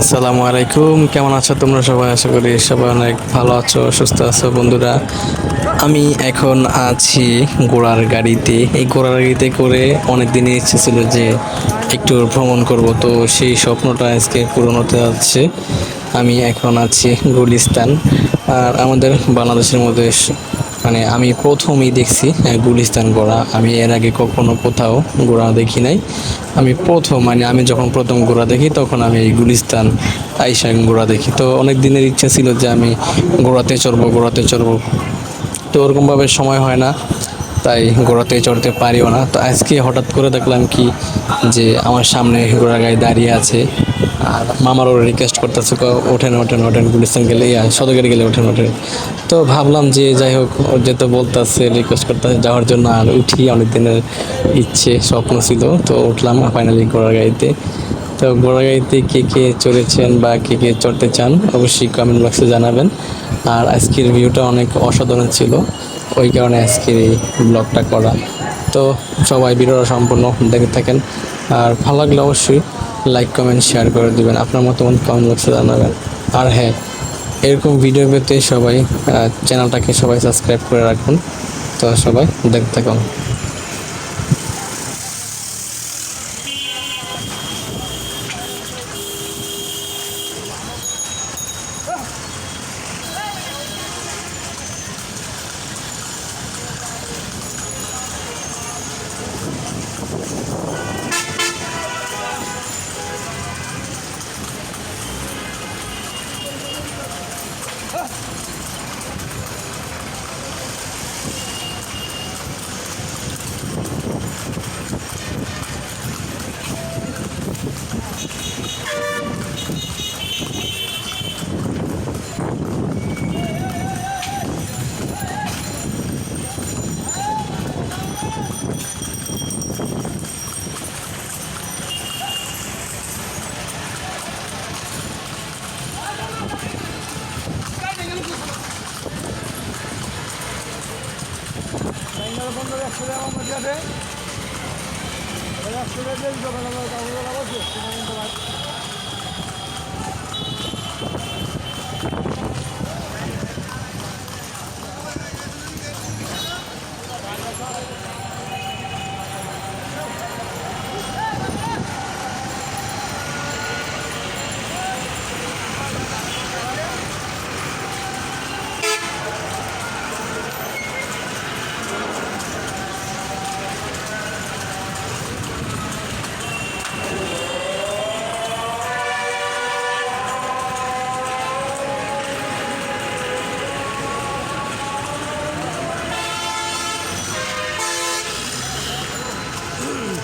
আসসালামু আলাইকুম। কেমন আছো তোমরা সবাই? আশা করি সবাই অনেক ভালো আছো, সুস্থ আছো বন্ধুরা। আমি এখন আছি ঘোড়ার গাড়িতে। এই ঘোড়ার গাড়িতে করে অনেক দিনই ইচ্ছে ছিল যে একটু ভ্রমণ করব, তো সেই স্বপ্নটা আজকে পূরণ হতে যাচ্ছে। আমি এখন আছি গুলিস্তান। আর আমাদের বাংলাদেশের মধ্যে মানে আমি প্রথমই দেখছি আহ, গুলিস্তান ঘোড়া আমি এর আগে কখনো কোথাও ঘোড়া দেখি নাই। আমি প্রথম মানে আমি যখন প্রথম ঘোড়া দেখি তখন আমি এই গুলিস্তান আইসা ঘোড়া দেখি। তো অনেক দিনের ইচ্ছা ছিল যে আমি ঘোড়াতে চড়বো ঘোড়াতে চড়বো। তো ওরকমভাবে সময় হয় না। তাই ঘোড়াতে চড়তে পারিও না। তো আজকে হঠাৎ করে দেখলাম কি যে আমার সামনে ঘোড়া গায়ে দাঁড়িয়ে আছে। আর মামারও রিকোয়েস্ট করতেছে ওঠেন ওঠেন ওঠেন গুলিস্তান গেলে সদগের গেলে ওঠেন ওঠেন। তো ভাবলাম যে যাই হোক, ওর যেতে বলতেছে রিকোয়েস্ট করতেছে, যাওয়ার জন্য আর উঠি অনেক দিনের ইচ্ছে, স্বপ্ন ছিল। তো উঠলাম ফাইনালি ঘোড়া গাড়িতে। তো ঘোড়া গাড়িতে কে কে চড়েছেন বা কে কে চড়তে চান, অবশ্যই কমেন্ট বক্সে জানাবেন। আর আজকের ভিউটা অনেক অসাধারণ ছিল। ওই কারণে আজকের এই ব্লগটা করা। তো সবাই ভিডিওটা সম্পূর্ণ দেখে থাকেন। আর ভালো লাগলে অবশ্যই লাইক কমেন্ট শেয়ার করে দেবেন। আপনার মতো মতামত কমেন্ট বক্সে জানাবেন। আর হ্যাঁ এরকম ভিডিও পেতে সবাই চ্যানেলটাকে সবাই সাবস্ক্রাইব করে রাখুন। তো সবাই দেখতে থাকুন। আছে।